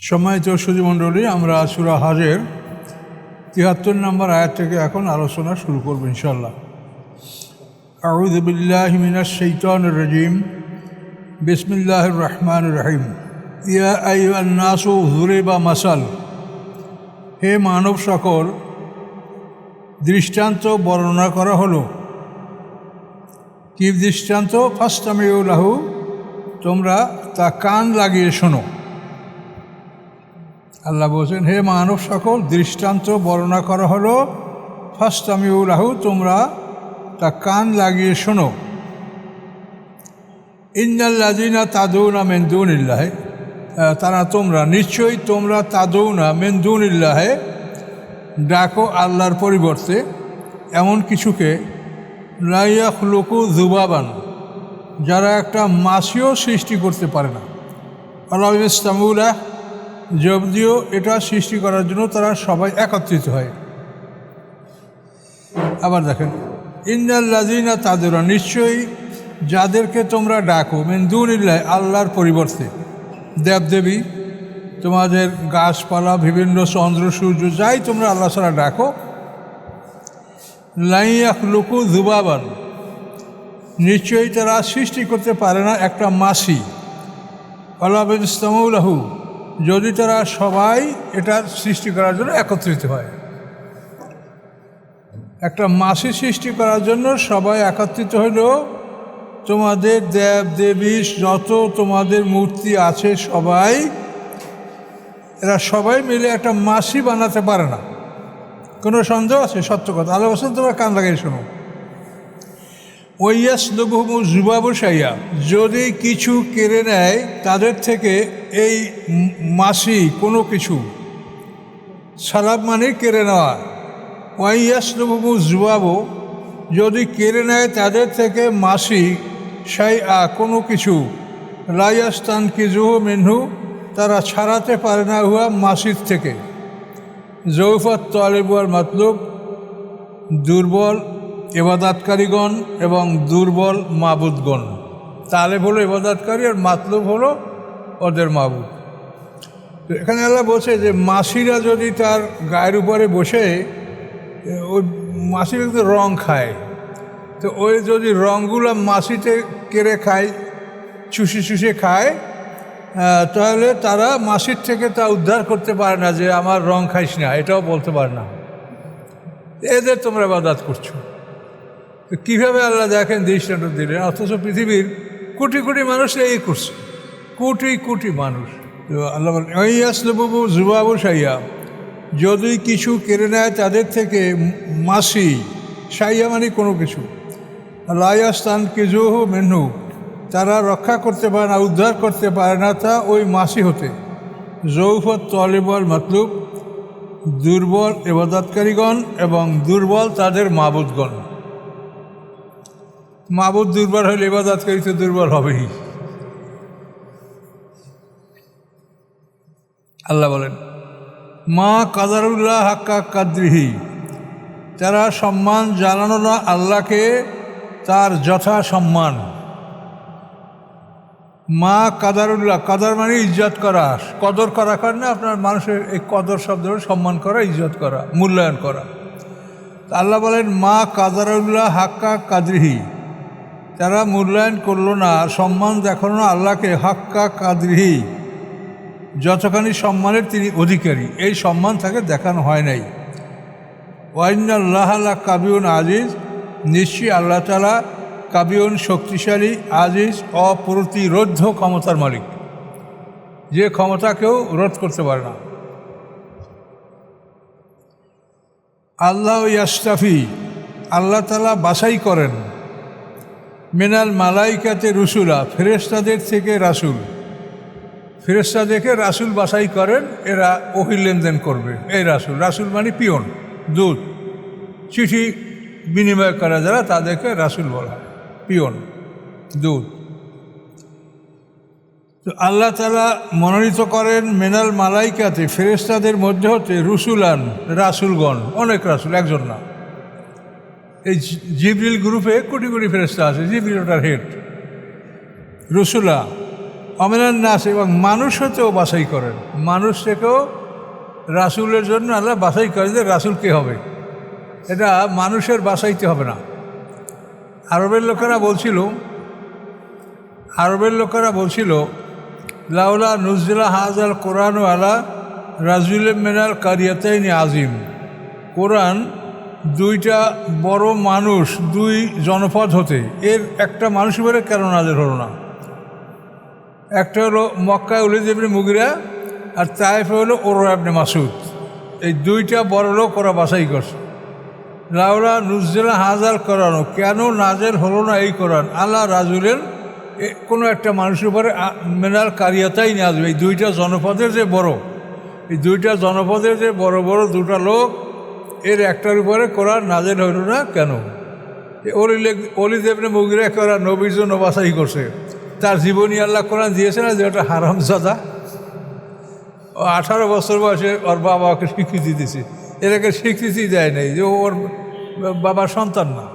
সম্মানিত সুজীমণ্ডলী আমরা সুরা হাজের তিয়াত্তর নম্বর আয়াত থেকে এখন আলোচনা শুরু করব ইনশাল্লাহ আউদুবিল্লাহ মিনাশ শৈতান রাজিম। বিসমিল্লাহ রহমান রহিম। ইয়া আইনাসু হুরে বা মাসাল। হে মানব সকল, দৃষ্টান্ত বর্ণনা করা হলো। কি দৃষ্টান্ত? ফাস্তামিউলাহু তোমরা তা কান লাগিয়ে শোনো। আল্লাহ বলছেন, হে মানব সকল, দৃষ্টান্ত বর্ণনা করা হলো। ফাস্তামিউলাহু তোমরা তা কান লাগিয়ে শোনো। ইন্নাল্লাদিনা তাদৌনা মেন্দুন ইল্লাহে তারা তোমরা, নিশ্চয়ই তোমরা তাদৌনা মেন্দুন ইল্লাহে ডাকো আল্লাহর পরিবর্তে এমন কিছুকে। লাইয়া খুলুকু জুবাবান যারা একটা মাসিও সৃষ্টি করতে পারে না। আল্লাহ ইসলামুল্লাহ যদিও এটা সৃষ্টি করার জন্য তারা সবাই একত্রিত হয়। আবার দেখেন ইন্দাল্লাজিনা তাদের নিশ্চয়ই যাদেরকে তোমরা ডাকো মেন্দুনিল্লাহ আল্লাহর পরিবর্তে। দেবদেবী, তোমাদের গাছপালা, বিভিন্ন চন্দ্র, সূর্য, যাই তোমরা আল্লাহ ছাড়া ডাকো লাইয়াক লুকু জুবাবান নিশ্চয়ই তারা সৃষ্টি করতে পারে না একটা মাসি। আল্লাহ ইসলামুল্লাহু যদি তারা সবাই এটা সৃষ্টি করার জন্য একত্রিত হয়। একটা মাসি সৃষ্টি করার জন্য সবাই একত্রিত হইল, তোমাদের দেব, দেবী, যত তোমাদের মূর্তি আছে সবাই, এরা সবাই মিলে একটা মাসি বানাতে পারে না। কোনো সন্দেহ আছে? সত্য কথা। আলো বছর তোমরা কান লাগাই শোনো। ওয়াস লঘুমু যুবাবসাইয়া যদি কিছু কেড়ে নেয়, তাদের থেকে এই মাসি কোনো কিছু। সালাব মানে কেড়ে নেওয়া। ওয়াইয়াস লঘুমু যুবাবো যদি কেড়ে নেয়, তাদের থেকে মাসি সাই আ কোনো কিছু। লাইয়াস্তান কিজুহু মেনহু, তারা ছাড়াতে পারে না হুয়া মাসির থেকে। জৌফত তলেবুয়ার মতলব, দুর্বল এবাদাতকারীগণ এবং দুর্বল মাবুদগণ। তালেব হলো এবাদাতকারী আর মাতলুব হলো ওদের মাবুদ। এখানে আল্লাহ বলছে যে, মাসিরা যদি তার গায়ের উপরে বসে ওই মাসিরা কিন্তু রং খায়, তো ওই যদি রঙগুলো মাসিতে কেড়ে খায়, চুষে চুষে খায় তাহলে তারা মাসির থেকে তা উদ্ধার করতে পারে না যে, আমার রং খাইস না। এটাও বলতে পারে না। এদের তোমরা বাদাত করছ। তো কীভাবে আল্লাহ দেখেন দৃষ্টান্ত দিলেন অথচ পৃথিবীর কোটি কোটি মানুষ এই করছে। কোটি কোটি মানুষ। আল্লাহ বাবু জুবাবু সাইয়া যদি কিছু কেড়ে নেয় তাদের থেকে মাসি সাইয়া মানে কোনো কিছু। লাইয়াস্তান কিজুহু মেনহু। তারা রক্ষা করতে পারে না, উদ্ধার করতে পারে না তা ওই মাসি হতে। জৌফত তলেবল মতলুব। দুর্বল এবাদতকারীগণ এবং দুর্বল তাদের মাবুদগণ। মাবুদ দুর্বল হলে এবাদতকারী তো দুর্বল হবেই। আল্লাহ বলেন, মা কাদারুল্লাহ হাক্কা কাদ্রিহি তারা সম্মান জানানো না আল্লাহকে, তার যথা সম্মান। মা কাদারুল্লাহ, কাদার মানে ইজ্জত করা। কদর করা কারণে আপনার মানুষের এই কদর শব্দ সম্মান করা, ইজ্জত করা, মূল্যায়ন করা। আল্লাহ বলেন, মা কাদারুল্লাহ হাক্কা কাদরিহি তারা মূল্যায়ন করল না, সম্মান দেখানো আল্লাহকে, হাক্কা কাদরিহি। যতখানি সম্মানের তিনি অধিকারী, এই সম্মান তাকে দেখানো হয় নাই। ওয়াইনাল্লাহ আল্লাহ কাবিউন আজিজ, নিশ্চয়ই আল্লাহ তালা কাবিউন শক্তিশালী, আজিজ অপ্রতিরোধ ক্ষমতার মালিক। যে ক্ষমতা কেউ রোধ করতে পারে না। আল্লাহ ইয়াস্তাফি আল্লাহ তালা বাছাই করেন। মেনাল মালাইকাতে রসুলা ফেরেস্তাদের থেকে রাসুল। ফেরেস্তা দেখে রাসুল বাসাই করেন, এরা ওহি লেনদেন করবে। এই রাসুল রাসুল মানে পিয়ন দুধ চিঠি বিনিময় করা যারা, তাদেরকে রাসুল বলা হয় পিয়ন দুধ তো আল্লাহ তালা মনোনীত করেন মেনাল মালাইকাতে ফেরেস্তাদের মধ্যে হতে রসুলান, রাসুলগণ, অনেক রাসুল, একজন না। এই জিবরিল গ্রুপে কোটি কোটি ফেরেস্তা আছে, জিবরিল ওটার হেড রসুলা, অমিনান নাস এবং মানুষ হতেও বাছাই করেন। মানুষ থেকেও রাসুলের জন্য আল্লাহ বাছাই করেন যে রাসুল কে হবে। এটা মানুষের বাছাইতে হবে না। আরবের লোকেরা বলছিল, আরবের লোকেরা বলছিল, লাউলা নুজলা হাজাল কোরআন আলা রাজুল মেনাল কারিয়াতাইনি আজিম কোরআন দুইটা বড় মানুষ, দুই জনপদ হতে। এর একটা মানুষ বলে কেন নাজের হলো না? একটা হলো মক্কা উলিদ ইবনে মুগিরা, আর তাইফে হলো ওরা মাসুদ এই দুইটা বড় লোক ওরা বাছাই করছে। লাউলা নুজলা হাজার করানো, কেন নাজের হলো না এই কোরআন? আল্লাহ রাজুলের কোনো একটা মানুষের উপরে মেনার কারিয়াতাই নিয়ে আসবে এই দুইটা জনপদের যে বড়, এই দুইটা জনপদের যে বড় বড় দুটা লোক এর একটার উপরে কোরআন নাজের হইল না কেন? এ অলি অলি দেবনে মুগিরা করা নবীর জন্য বাছাই করছে। তার জীবনী আল্লাহ কোরআন দিয়েছে না যে ওটা হারামজাদা ও আঠারো বছর বয়সে ওর বাবাকে স্বীকৃতি দিছে। এটাকে স্বীকৃতি দেয় নাই যে ওর বাবার সন্তান না।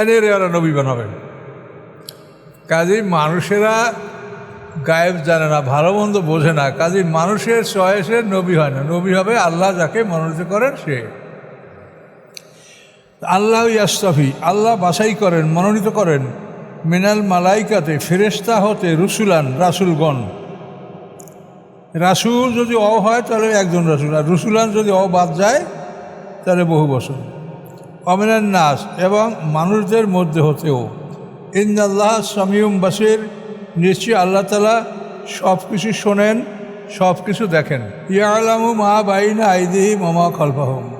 এনে ওরা নবী বানাবে। কাজেই মানুষেরা গায়েব জানে না, ভালো মন্দ বোঝে না কাজেই মানুষের চয়েসে নবী হয় না। নবী হবে আল্লাহ যাকে মনোনীত করেন সে। আল্লাহ ইয়াস্তফি, আল্লাহ বাছাই করেন, মনোনীত করেন। মিনাল মালাইকাতে ফেরেস্তা হতে রুসুলান, রাসুলগণ। রাসুল যদি অ হয়, তাহলে একজন রাসুল। আর রুসুলান যদি অ বাদ যায়, তাহলে বহু বছর। অমিনান নাস, এবং মানুষদের মধ্যে হতেও ইন্দাল্লাহ সামিউম বাসির নিশ্চয়ই আল্লাহ তালা সব কিছু শোনেন সব কিছু দেখেন। ইয়ালামু মা বাইনা আইদিহি মামা খলফাহম।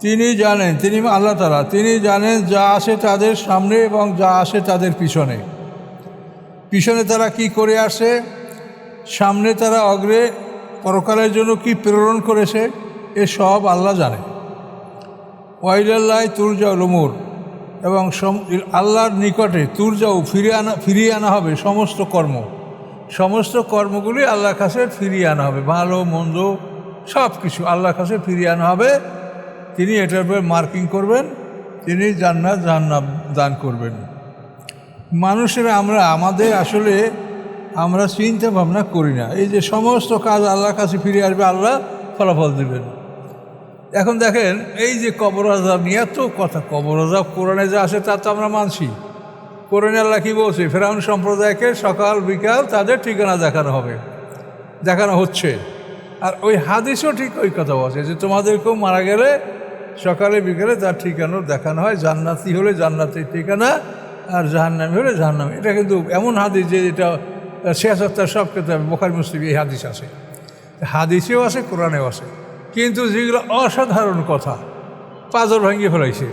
তিনি জানেন, তিনি আল্লাহ তালা তিনি জানেন যা আসে তাদের সামনে এবং যা আসে তাদের পিছনে। পিছনে তারা কি করে আসে? সামনে তারা অগ্রে পরকালের জন্য কি প্রেরণ করেছে? এ সব আল্লাহ জানে ওয়াইলাল্লাহ তুরজাউল উমুর। এবং আল্লাহর নিকটে তুরজাউ ফিরিয়ে আনা ফিরিয়ে আনা হবে সমস্ত কর্ম। সমস্ত কর্মগুলি আল্লাহর কাছে ফিরিয়ে আনা হবে। ভালো, মন্দ সব কিছু আল্লাহর কাছে ফিরিয়ে আনা হবে। তিনি এটার উপরে মার্কিং করবেন। তিনি জান্নাত জান্নাত দান করবেন। মানুষেরা আমরা, আমাদের আসলে আমরা চিন্তা ভাবনা করি না। এই যে সমস্ত কাজ আল্লাহর কাছে ফিরে আসবে, আল্লাহ ফলাফল দেবেন। এখন দেখেন, এই যে কবর আজাব নিয়ে এত কথা। কবর আজাব কোরআনে যা আছে তা তো আমরা মানছি। কোরআনে আল্লাহ কী বলছে? ফেরাউন সম্প্রদায়কে সকাল, বিকাল তাদের ঠিকানা দেখানো হবে। দেখানো হচ্ছে। আর ওই হাদিসও ঠিক ওই কথা বলছে যে তোমাদেরকেও মারা গেলে সকালে, বিকালে তার ঠিকানা দেখানো হয়। জান্নাতি হলে জান্নাতের ঠিকানা আর জাহান্নামি হলে জাহান্নামি। এটা কিন্তু এমন হাদিস যে এটা শেষাত্তার সব ক্ষেত্রে বোখারি, মুসলিম এই হাদিস আছে। হাদিসেও আছে, কোরআনেও আছে। কিন্তু যেগুলো অসাধারণ কথা, পাজর ভাঙিয়ে ফেলাইছে,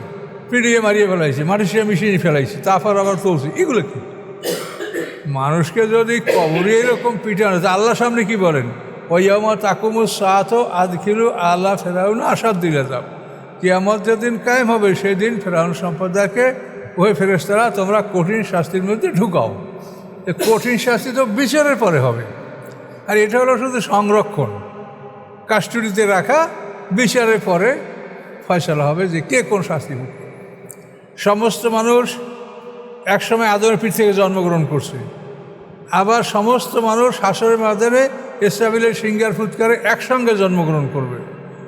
পিড়িয়ে মারিয়ে ফেলাইছে মাটিসিয়া মিশিয়ে ফেলাইছে তারপর আবার তুলছে এগুলো কি? মানুষকে যদি কবরে এরকম পিটানো তা আল্লাহর সামনে কি বলেন? ওই ওইয়ামা তাকুমু সাত আদখিলু আল্লাহ ফেরাউন আসাদ দিলে যাব কিয়ামত যেদিন কায়েম হবে, সেদিন ফেরাউন সম্প্রদায়কে ওই ফেরেস্তারা তোমরা কঠিন শাস্তির মধ্যে ঢুকাও। কঠিন শাস্তি তো বিচারের পরে হবে। আর এটা হলো শুধু সংরক্ষণ। কাস্টডিতে রাখা, বিচারের পরে ফয়সলা হবে যে কে কোন শাস্তি ভোগ সমস্ত মানুষ একসময় আদমের পিঠ থেকে জন্মগ্রহণ করছে। আবার সমস্ত মানুষ হাসরের মাধ্যমে ইসরাবিলের সিঙ্গার ফুৎকারে একসঙ্গে জন্মগ্রহণ করবে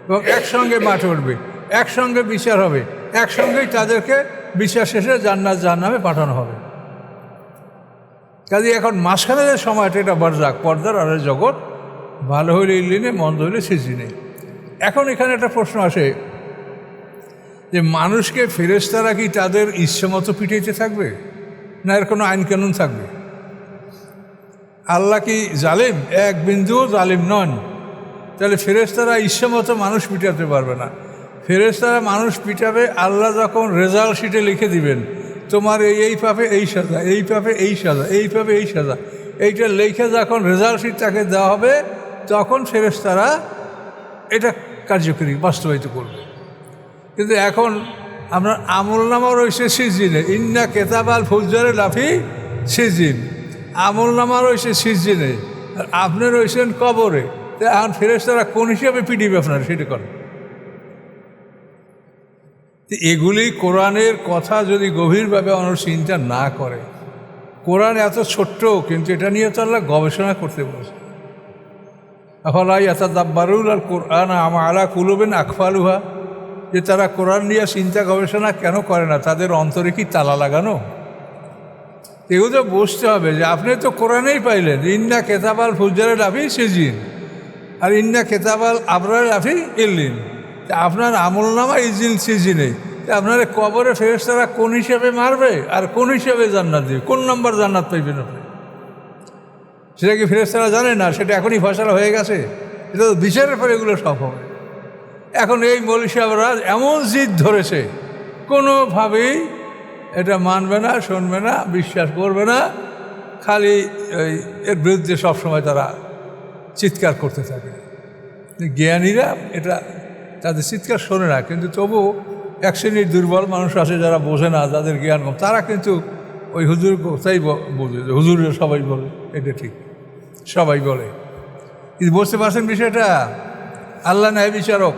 এবং একসঙ্গে মাঠে উঠবে একসঙ্গে বিচার হবে, একসঙ্গেই তাদেরকে বিচার শেষে জান্নাত জাহান্নামে পাঠানো হবে। কাজে এখন মাঝখানে যে সময়টা, এটা বরজাক, পর্দার আর জগৎ ভালো হইলে ইলিনে মন্দ হইলে সিজিনে। এখন এখানে একটা প্রশ্ন আসে যে মানুষকে ফেরেস্তারা কি তাদের ইচ্ছে মতো পিটাইতে থাকবে? না এর কোনো আইন কানুন থাকবে? আল্লাহ কি জালিম? এক বিন্দুও জালিম নন। তাহলে ফেরেস্তারা ইচ্ছে মতো মানুষ পিটাতে পারবে না। ফেরেস্তারা মানুষ পিটাবে, আল্লাহ যখন রেজাল্ট শিটে লিখে দিবেন, তোমার এই এই পাপে এই সাজা, এই পাপে এই সাজা, এই পাপে এই সাজা, এইটা লিখে যখন রেজাল্ট শিট তাকে দেওয়া হবে তখন ফেরেস্তারা এটা কার্যকরী, বাস্তবায়িত করবে। কিন্তু এখন আপনার আমল নামা রয়েছে সিজিনে। ইন্না কেতাবাল ফুজারে লাফি সিজিন। আমল নামা রয়েছে সিজিনে। আর আপনি রয়েছেন কবরে। তা এখন ফেরেস্তারা কোন হিসাবে পিডিবে আপনার সেটা করেন এগুলি কোরআনের কথা যদি গভীরভাবে মানুষ চিন্তা না করে, কোরআন এত ছোট্ট, কিন্তু এটা নিয়ে তো আল্লাহ গবেষণা করতে বলছে আফালাই এত দাব্বারুল আর কোরআন আমা আলা কুলুবেন যে তারা কোরআন নিয়ে চিন্তা গবেষণা কেন করে না? তাদের অন্তরে কি তালা লাগানো? এগুলো তো বুঝতে হবে যে আপনি তো কোরআনেই পাইলেন। ইন্না কেতাবাল ফুজারে লাফি সেজিন। আর ইন্না কেতাবাল আবরার লাফি ইল্লিন। তা আপনার আমল নামা ইজিন সিজিনে। আপনার কবরে ফেরেস্তারা কোন হিসাবে মারবে? আর কোন হিসাবে জান্নাত দেবে? কোন নাম্বার জান্নাত পাইবেন আপনি? সেটা কি ফেরেস্তারা জানে না? সেটা এখনই ফসলা হয়ে গেছে? এটা তো বিচারের পরে এগুলো সব হবে। এখন এই মৌলী এমন জিদ ধরেছে, কোনোভাবেই এটা মানবে না, শুনবে না, বিশ্বাস করবে না, খালি ওই এর বিরুদ্ধে সবসময় তারা চিৎকার করতে থাকে। জ্ঞানীরা এটা তাদের চিৎকার শোনে না, কিন্তু তবু এক শ্রেণির দুর্বল মানুষ আছে যারা বোঝে না যাদের জ্ঞান কম তারা কিন্তু ওই হুজুর কোথায় বোঝে হুজুরের সবাই বলে। এটা ঠিক। সবাই বলে। কিন্তু বুঝতে পারছেন বিষয়টা? আল্লাহ ন্যায় বিচারক।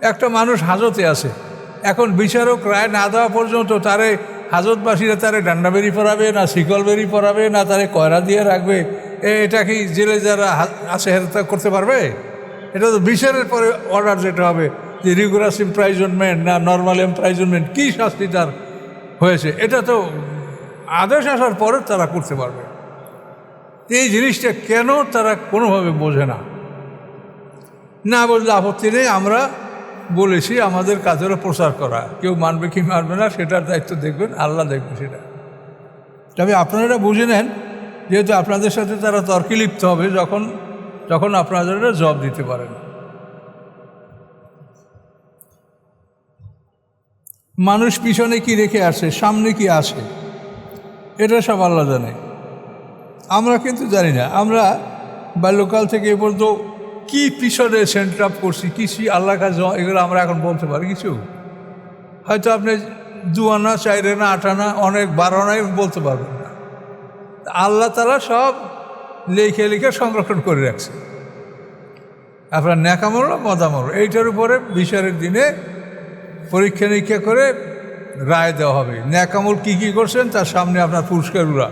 একটা মানুষ হাজতে আছে। এখন বিচারক রায় না দেওয়া পর্যন্ত তারে হাজতবাসীরা তারে ডান্ডা বেরি পরাবে, না শিকল বেরি পরাবে, না তারে কয়রা দিয়ে রাখবে। এটা কি জেলে যারা আছে হেরতা করতে পারবে? এটা তো বিচারের পরে অর্ডার যেটা হবে, যে রিগুলাস ইমপ্রাইজনমেন্ট না নর্মাল এমপ্রাইজনমেন্ট কী শাস্তি তার হয়েছে? এটা তো আদেশ আসার পরে তারা করতে পারবে। এই জিনিসটা কেন তারা কোনোভাবে বোঝে না? না বললে আপত্তি নেই, আমরা বলেছি আমাদের কাজেরও প্রচার করা। কেউ মানবে কি মানবে না, সেটার দায়িত্ব দেখবেন, আল্লাহ দেখবে সেটা। তবে আপনারা বুঝে নেন, যেহেতু আপনাদের সাথে তারা তর্কে লিপ্ত হবে, যখন তখন আপনারা জব দিতে পারেন। মানুষ পিছনে কি রেখে আসে, সামনে কি আসে, এটা সব আল্লাহ জানে। আমরা কিন্তু জানি না। আমরা বাল্যকাল থেকে এ পর্যন্ত কী পিছনে সেন্টার আপ করছি কিছু আল্লাহ কাজ এগুলো আমরা এখন বলতে পারি কিছু? হয়তো আপনি দু আনা চার আনা আট আনা অনেক বারো আনাই বলতে পারবেন না। আল্লাহ তালা সব লিখে লিখে সংরক্ষণ করে রাখছে। আপনার ন্যাকামল না মদামল, এইটার উপরে বিচারের দিনে পরীক্ষা নিরীক্ষা করে রায় দেওয়া হবে। ন্যাকামল কী কী করছেন, তার সামনে আপনার পুরস্কারগুলা।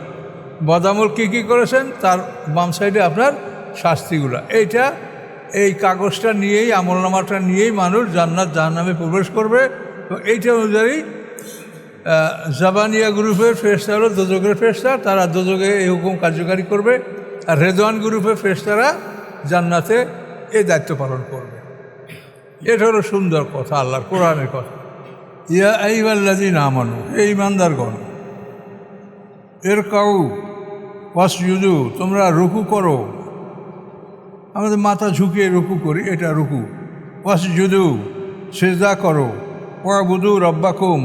বদামল কী কী করেছেন? তার বাম সাইডে আপনার শাস্তিগুলা। এইটা এই কাগজটা নিয়েই, আমলনামাটা নিয়েই মানুষ জান্নাত জাহান্নামে প্রবেশ করবে। এবং এইটা অনুযায়ী জাবানিয়া গ্রুপের ফেরস্তা হলো দোজকের ফেরস্তা তারা দোজকে এই হুকুম কার্যকারী করবে। আর রেদওয়ান গ্রুপের ফেরস্তারা জান্নাতে এই দায়িত্ব পালন করবে। এটা হলো সুন্দর কথা, আল্লাহর কোরআনের কথা। ইয়া আইবাল্লাদি না মানু এই ইমানদারগণ এর কাউ ওয়াস যুদু তোমরা রুকু করো। আমাদের মাথা ঝুঁকিয়ে রুকু করি, এটা রুকু। ওয়াস যুদু সেজদা করো। ওয়া বুধু রব্বাকুম,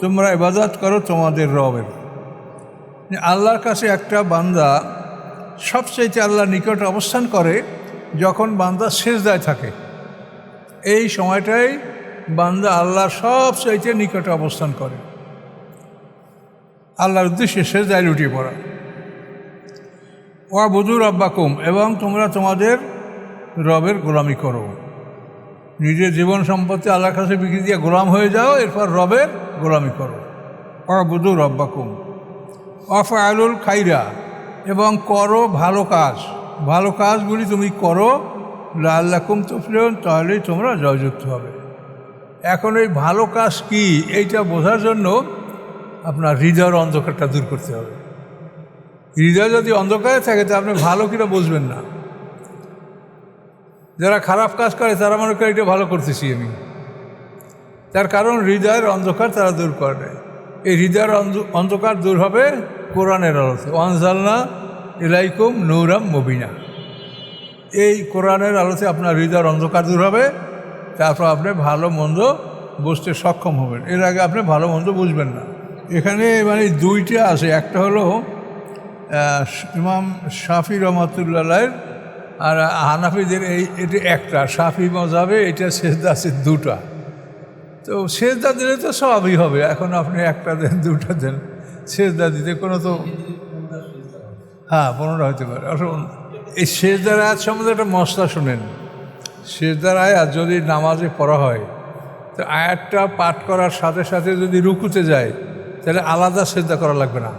তোমরা ইবাদত করো তোমাদের রবের। আল্লাহর কাছে একটা বান্দা সবচাইতে আল্লাহ নিকট অবস্থান করে যখন বান্দা সেজদায় থাকে। এই সময়টাই বান্দা আল্লাহ সব চাইতে নিকটে অবস্থান করে। আল্লাহর উদ্দেশ্যে সেজদায় লুটিয়ে পড়া। ওয়া বুধুর আব্বাকুম এবং তোমরা তোমাদের রবের গোলামি করো। নিজের জীবন সম্পত্তি আল্লাহর কাছে বিক্রি দিয়ে গোলাম হয়ে যাও, এরপর রবের গোলামি করো। ওয়া বুধুর আব্বাকুম অফ আলুল খাইরা, এবং করো ভালো কাজ। ভালো কাজগুলি তুমি করো লাল্লাকুম তুফলেন তাহলেই তোমরা জয়যুক্ত হবে। এখন এই ভালো কাজ কি, এইটা বোঝার জন্য আপনার হৃদয়ের অন্ধকারটা দূর করতে হবে। হৃদয় যদি অন্ধকারে থাকে, তা আপনি ভালো কিনা বুঝবেন না। যারা খারাপ কাজ করে, তারা মনে করে এটা ভালো করতেছি আমি। তার কারণ, হৃদয়ের অন্ধকার তারা দূর করে এই হৃদয়ের অন্ধ- অন্ধকার দূর হবে কোরআনের আলোতে। ওয়ানজালনা ইলাইকুম নৌরাম মবিনা। এই কোরআনের আলোতে আপনার হৃদয়ের অন্ধকার দূর হবে। তারপর আপনি ভালো মন্দ বুঝতে সক্ষম হবেন। এর আগে আপনি ভালো মন্দ বুঝবেন না। এখানে মানে দুইটা আছে। একটা হলো ইমাম শাফি রহমতুল্লাহের আর হানাফিদের এই এটি একটা। শাফি মজাবে, এটা সেজদা আছে দুটা। তো সেজদা দিলে তো সবই হবে। এখন আপনি একটা দেন, দুটা দেন। সেজদা দিতে কোনো তো হ্যাঁ পনেরো হতে পারে। আসুন, এই সেজদার আয়াত সম্বন্ধে একটা মশলা শোনেন। সেজদার আয়াত যদি নামাজে পড়া হয়, তো আয়াতটা পাঠ করার সাথে সাথে যদি রুকুতে যায়, তাহলে আলাদা সেজদা করা লাগবে না।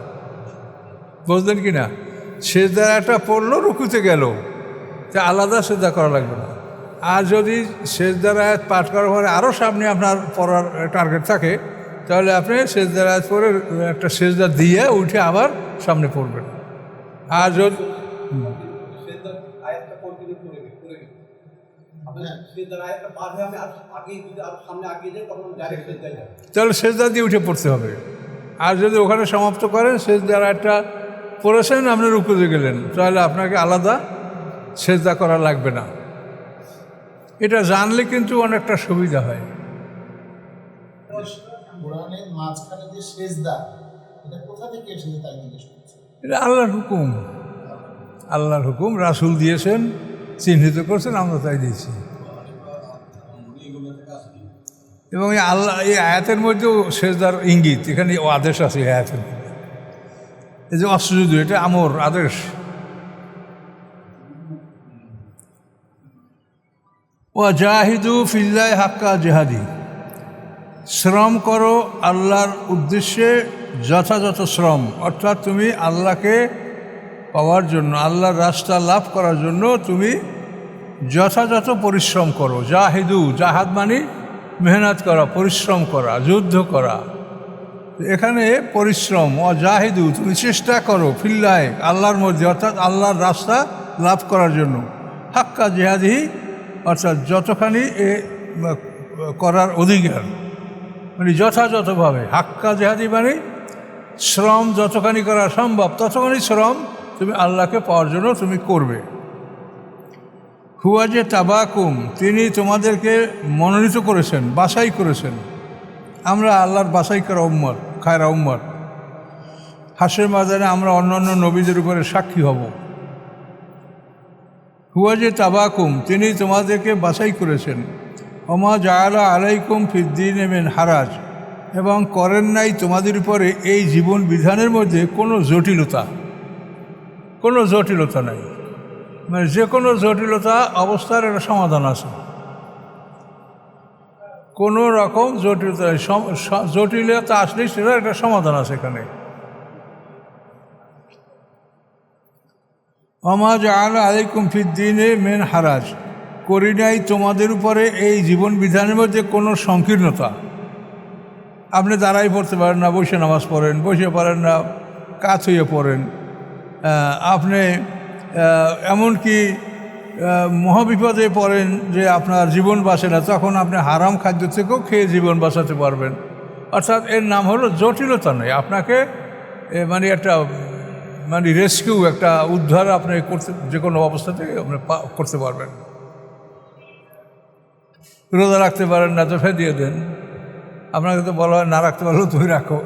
বুঝলেন কি না? সেজদার একটা পড়ল রুকুতে গেল। তা আলাদা সেজদা করা লাগবে না। আর যদি সেজদার আয়াত পাঠ করার পরে আরও সামনে আপনার পড়ার টার্গেট থাকে তাহলে আপনি সেজদার আয়াত পরে একটা সেজদা দিয়ে উঠে আবার সামনে পড়বেন। আর যদি সেজদার সেজদার তাহলে সেজদা দিয়ে উঠে পড়তে হবে। আর যদি ওখানে সমাপ্ত করেন সেজদার একটা পড়েছেন আপনি রুকুতে গেলেন তাহলে আপনাকে আলাদা সেজদা করা লাগবে না। এটা জানলে কিন্তু অনেকটা সুবিধা হয়। এটা আল্লাহর হুকুম। আল্লাহর হুকুম রাসুল দিয়েছেন চিহ্নিত করছেন আমরা তাই দিয়েছি। এবং এই আল্লাহ এই আয়াতের মধ্যেও সেজদার ইঙ্গিত এখানে আদেশ আছে আয়াতের মধ্যে। এই যে অসুযুদ এটা আমর আদেশ ও জাহিদু ফিল্লাই হাক্কা জেহাদি। শ্রম করো আল্লাহর উদ্দেশ্যে যথাযথ শ্রম, অর্থাৎ তুমি আল্লাহকে পাওয়ার জন্য, আল্লাহর রাস্তা লাভ করার জন্য তুমি যথাযথ পরিশ্রম করো। জাহিদু, জাহাদ মানে মেহনত করা, পরিশ্রম করা, যুদ্ধ করা। এখানে পরিশ্রম ও জাহিদু তুমি চেষ্টা করো ফিল্লায় আল্লাহর মধ্যে অর্থাৎ আল্লাহর রাস্তা লাভ করার জন্য। হাক্কা জেহাদি, অর্থাৎ যতখানি এ করার অধিকার। মানে যথাযথভাবে, হাক্কা জেহাদি মানে শ্রম যতখানি করা সম্ভব, ততখানি শ্রম তুমি আল্লাহকে পাওয়ার জন্য তুমি করবে। হুয়া যে তাবাকুম, তিনি তোমাদেরকে মনোনীত করেছেন, বাছাই করেছেন। আমরা আল্লাহর বাছাই করা উম্মত, খায়রা উম্মত। হাসের মাদানে আমরা অন্যান্য নবীদের উপরে সাক্ষী হব। হুয়া যে তাবাকুম, তিনি তোমাদেরকে বাছাই করেছেন। অমা জায়ালা আলাইকুম ফিদ্দিন এমেন হারাজ, এবং করেন নাই তোমাদের উপরে এই জীবন বিধানের মধ্যে কোনো জটিলতা। কোনো জটিলতা নাই। মানে যে কোনো জটিলতা অবস্থার একটা সমাধান আছে। কোনো রকম জটিলতা। জটিলতা আসলেই সেটার একটা সমাধান আছে এখানে। অমাজ আলা আলাইকুম ফিদ্দিনে মেন হারাজ। করি নাই তোমাদের উপরে এই জীবন বিধানের মধ্যে কোনো সংকীর্ণতা। আপনি দাঁড়াই পড়তে পারেন না, বসে নামাজ পড়েন, বসে পারেন না কাজ হয়ে পড়েন। আপনি এমনকি মহাবিপদে পড়েন যে আপনার জীবন বাঁচে না, তখন আপনি হারাম খাদ্য থেকেও খেয়ে জীবন বাঁচাতে পারবেন। অর্থাৎ এর নাম হলো জটিলতা নেই আপনাকে মানে একটা মানে রেস্কিউ একটা উদ্ধার আপনি করতে, যে কোনো অবস্থা থেকে আপনি করতে পারবেন। রোজা রাখতে পারেন না তো ফেদিয়ে দেন। আপনাকে তো বলা হয়, না রাখতে পারলেও তুমি রাখো।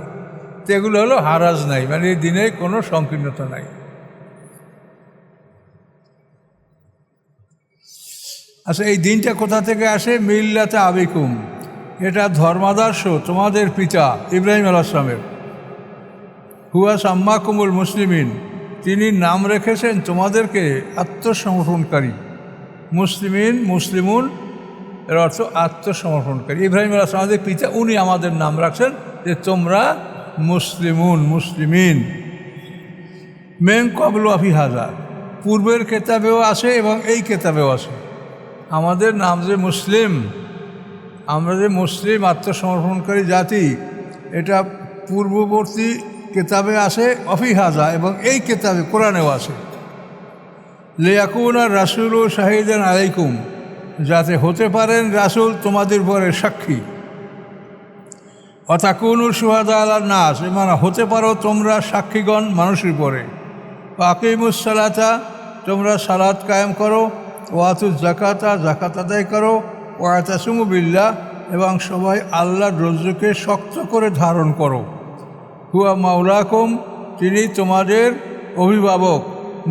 তো এগুলো হলো হারাজ নাই মানে এই দিনে কোনো সংকীর্ণতা নাই। আচ্ছা এই দিনটা কোথা থেকে আসে? মিল্লাতে আবিকুম। এটা ধর্মাদর্শ, তোমাদের পিতা ইব্রাহিম আলাইসলামের হুয়া সাম্মা কুমুল মুসলিমিন। তিনি নাম রেখেছেন তোমাদেরকে আত্মসমর্পণকারী। মুসলিমিন, মুসলিমুন, এর অর্থ আত্মসমর্পণকারী। ইব্রাহিম আলাহ পিতা, উনি আমাদের নাম রাখছেন যে তোমরা মুসলিমুন, মুসলিমিন। মেন কবল আফি হাজার পূর্বের কেতাবেও আছে এবং এই কেতাবেও আছে আমাদের নাম যে মুসলিম, আমরা যে মুসলিম আত্মসমর্পণকারী জাতি, এটা পূর্ববর্তী কেতাবে আছে অফিহাজা এবং এই কেতাবে কোরআনেও আছে লেয়াকুন আর রাসুল ও শাহিদান আলাইকুম, যাতে হতে পারেন রাসুল তোমাদের পরে সাক্ষী। অতাকুন সুহাদা আল্লাহ নাস মানে হতে পারো তোমরা সাক্ষীগণ মানুষের পরে আকিমুসালাতা তোমরা সালাত কায়েম করো। ওয়াতুল জাকাতা জাকাত আদায় করো। ওয়াতাসুমু বিল্লাহ, এবং সবাই আল্লাহর রজ্জুকে শক্ত করে ধারণ করো। হুয়া মাওলাকুম, তিনি তোমাদের অভিভাবক।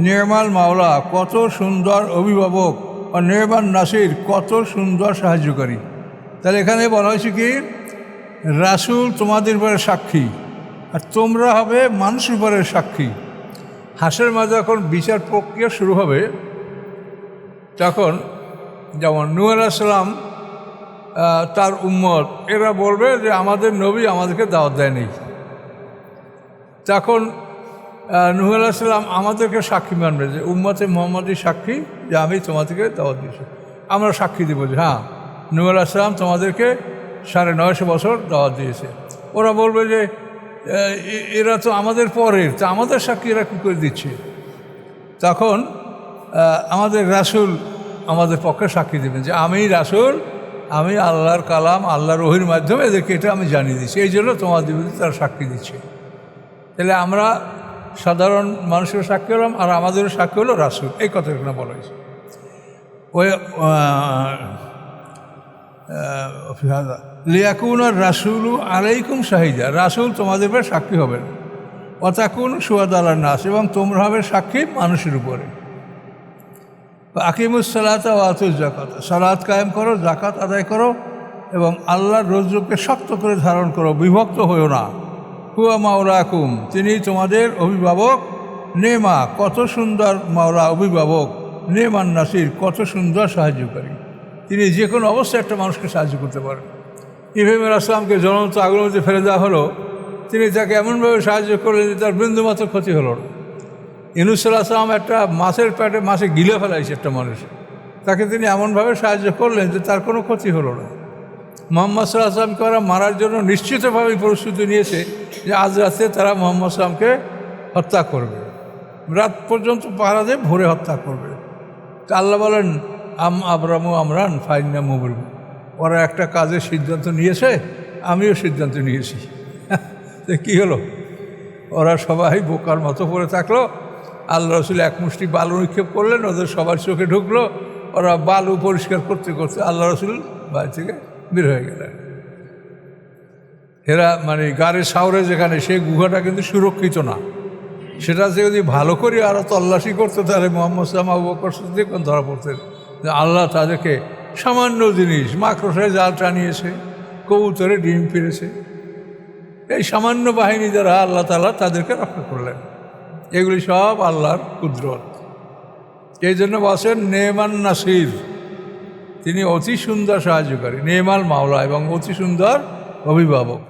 নির্মাল মাওলা, কত সুন্দর অভিভাবক। আর নির্মাল নাসির, কত সুন্দর সাহায্যকারী। তাহলে এখানে বলা হয়েছে কি? রাসুল তোমাদের উপরে সাক্ষী, আর তোমরা হবে মানুষের উপরে সাক্ষী। হাসের মাঝে যখন বিচার প্রক্রিয়া শুরু হবে তখন যেমন নূ আলাইসালাম তার উম্মত, এরা বলবে যে আমাদের নবী আমাদেরকে দাওয়াত দেয়নি। তখন নুহ আলাহিসাল্লাম আমাদেরকে সাক্ষী মানবে যে উম্মতে মোহাম্মদী সাক্ষী যে আমি তোমাদেরকে দাওয়াত দিয়েছি। আমরা সাক্ষী দেবো যে হ্যাঁ নুহ আলাহিসাল্লাম তোমাদেরকে সাড়ে নয়শো বছর দাওয়াত দিয়েছে। ওরা বলবে যে এরা তো আমাদের পরের, তা আমাদের সাক্ষী এরা কী করে দিচ্ছে? তখন আমাদের রাসূল আমাদের পক্ষে সাক্ষী দেবেন যে আমি রাসূল, আমি আল্লাহর কালাম, আল্লাহর রহির মাধ্যমে এদেরকে এটা আমি জানিয়ে দিচ্ছি। এই জন্য তোমাদের বিরুদ্ধে তারা সাক্ষী দিচ্ছে। তাহলে আমরা সাধারণ মানুষের সাক্ষী হলাম আর আমাদেরও সাক্ষী হলো রাসূল। এই কথা এখানে বলা হয়েছে। ওই লিয়াকুন আর রাসুলু আলাইকুম শাহিদা। রাসুল তোমাদের উপরে সাক্ষী হবেন। অতাকুন সুয়াদ আল্লাহ নাস এবং তোমরা হবে সাক্ষী মানুষের উপরে। আকিমুসালাত ওয়াতুল জাকাত সালাত কায়েম করো জাকাত আদায় করো এবং আল্লাহর রজ্জুকে শক্ত করে ধারণ করো, বিভক্ত হয়েও না। হুয়া মাওলাকুম, তিনি তোমাদের অভিভাবক, নেমা, কত সুন্দর মাওলা অভিভাবক, নেমান নাসির, কত সুন্দর সাহায্যকারী। তিনি যে কোনো অবস্থায় একটা মানুষকে সাহায্য করতে পারেন। ইব্রাহিম আসলামকে আগুনের মধ্যে ফেলে দেওয়া হলো। তিনি তাকে এমনভাবে সাহায্য করলেন যে তার বিন্দুমাত্র ক্ষতি হলো না। ইনুসাল্লাহ আসলাম একটা মাছের প্যাটে মাছে গিলে ফেলাইছে একটা মানুষ। তাকে তিনি এমনভাবে সাহায্য করলেন যে তার কোনো ক্ষতি হলো না। মোহাম্মদ সাল্লাহ আসলামকে ওরা মারার জন্য নিশ্চিতভাবে প্রস্তুতি নিয়েছে যে আজ রাতে তারা মোহাম্মদ সাল্লামকে হত্যা করবে। রাত পর্যন্ত পাহারা দিয়ে ভোরে হত্যা করবে। তা আল্লাহ বলেন, আম আবরামু আমরান ফাইনা মুবরিম ওরা একটা কাজের সিদ্ধান্ত নিয়েছে, আমিও সিদ্ধান্ত নিয়েছি। কী হলো? ওরা সবাই বোকার মতো পড়ে থাকল। আল্লাহ রসুল এক মুষ্টি বালু নিক্ষেপ করলেন, ওদের সবার চোখে ঢুকলো, ওরা বালু পরিষ্কার করতে করতে আল্লাহ রসুল বাড়ি থেকে বের হয়ে গেলেন। এরা মানে গাড়ির সাউরে যেখানে, সেই গুহাটা কিন্তু সুরক্ষিত না। সেটা যদি ভালো করে আরও তল্লাশি করতো, তাহলে মোহাম্মদ আবু বকর সিদ্দিক ধরা পড়তেন? আল্লাহ তাদেরকে সামান্য জিনিস, মাকড়সায় জাল টানিয়েছে, কবুতরে ডিম ফিরেছে এই সামান্য বাহিনী দ্বারা আল্লাহ তালা তাদেরকে রক্ষা করলেন। এগুলি সব আল্লাহর কুদরত। এই জন্য বসেন নেমান নাসির। তিনি অতি সুন্দর সাহায্যকারী, নেমাল মাওলা এবং অতি সুন্দর অভিভাবক।